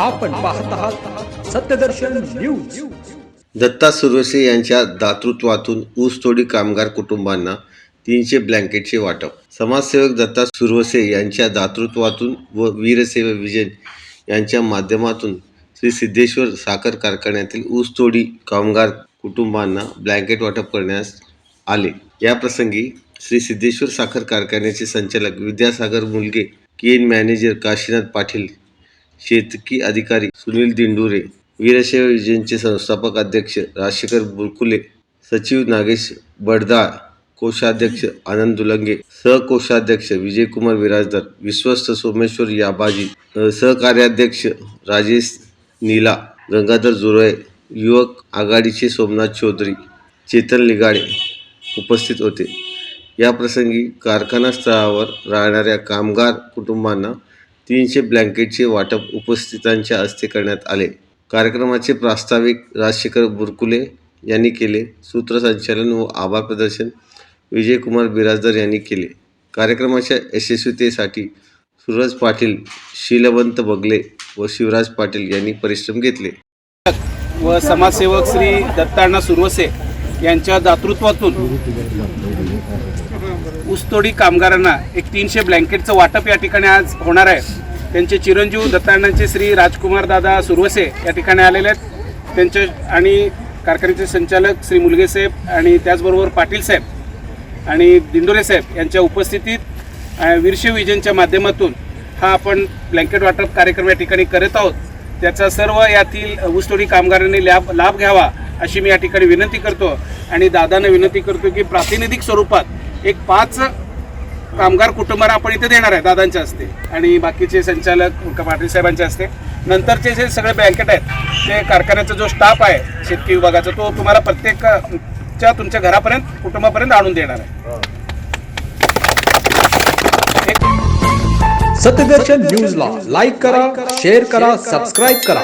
आपण पाहत आहात सत्यदर्शन न्यूज. दत्ता सुरवसे यांच्या दातृत्वातून ऊसतोडी कामगार कुटुंबांना तीनशे ब्लँकेटचे वाटप. समाजसेवक दत्ता सुरवसे यांच्या दातृत्वातून व वीरसेवा विजय यांच्या माध्यमातून श्री सिद्धेश्वर साखर कारखान्यातील ऊसतोडी कामगार कुटुंबांना ब्लँकेट वाटप करण्यास आले. याप्रसंगी श्री सिद्धेश्वर साखर कारखान्याचे संचालक विद्यासागर मुलगे केन मॅनेजर काशीनाथ पाटील शेतकी अधिकारी सुनील दिंडुरे वीरशैव विजयचे संस्थापक अध्यक्ष राजशेखर बुरकुले सचिव नागेश बडदाळ कोषाध्यक्ष आनंद दुलंगे सहकोषाध्यक्ष विजयकुमार विराजदार विश्वस्त सोमेश्वर याबाजी सहकार्याध्यक्ष राजेश नीला गंगाधर जुरळे युवक आघाडीचे सोमनाथ चौधरी चेतन लिगाडे उपस्थित होते. याप्रसंगी कारखाना स्थळावर राहणाऱ्या कामगार कुटुंबांना तीनशे ब्लँकेटचे वाटप उपस्थितांच्या हस्ते करण्यात आले. कार्यक्रमाचे प्रास्ताविक राजशेखर बुरकुले यांनी केले. सूत्रसंचालन व आभार प्रदर्शन विजयकुमार बिराजदार यांनी केले. कार्यक्रमाच्या यशस्वीतेसाठी सूरज पाटील शीलवंत बगले व शिवराज पाटील यांनी परिश्रम घेतले. व समाजसेवक श्री दत्ताण्णा सुरवसे यांच्या दातृत्वातून ऊसतोडी कामगारांना एक तीनशे ब्लँकेटचं वाटप या ठिकाणी आज होणार आहे. त्यांचे चिरंजीव दत्ताण्णांचे श्री राजकुमार दादा सुरवसे या ठिकाणी आलेले आहेत. त्यांचे आणि कारखान्याचे संचालक श्री मुलगे साहेब आणि त्याचबरोबर पाटील साहेब आणि दिंडोरे साहेब यांच्या उपस्थितीत अ, विजनच्या माध्यमातून हा आपण ब्लँकेट वाटप कार्यक्रम या ठिकाणी करत आहोत. त्याचा सर्व यातील ऊसतोडी कामगारांनी लाभ लाभ घ्यावा अशी मी या ठिकाणी विनंती करतो आणि दादांना विनंती करतो की प्रातिनिधिक स्वरूपात एक पाच कामगार कुटुंबाला आपण इथे देणार आहे दादांच्या हस्ते. आणि बाकीचे संचालक पाटील साहेबांच्या हस्ते. नंतरचे जे सगळे बँकेट आहेत ते कारखान्याचा जो स्टाफ आहे शेतकी विभागाचा तो तुम्हाला प्रत्येकच्या तुमच्या घरापर्यंत कुटुंबापर्यंत आणून देणार आहे. सत्यदर्शन न्यूजला लाईक करा शेअर करा सबस्क्राईब करा.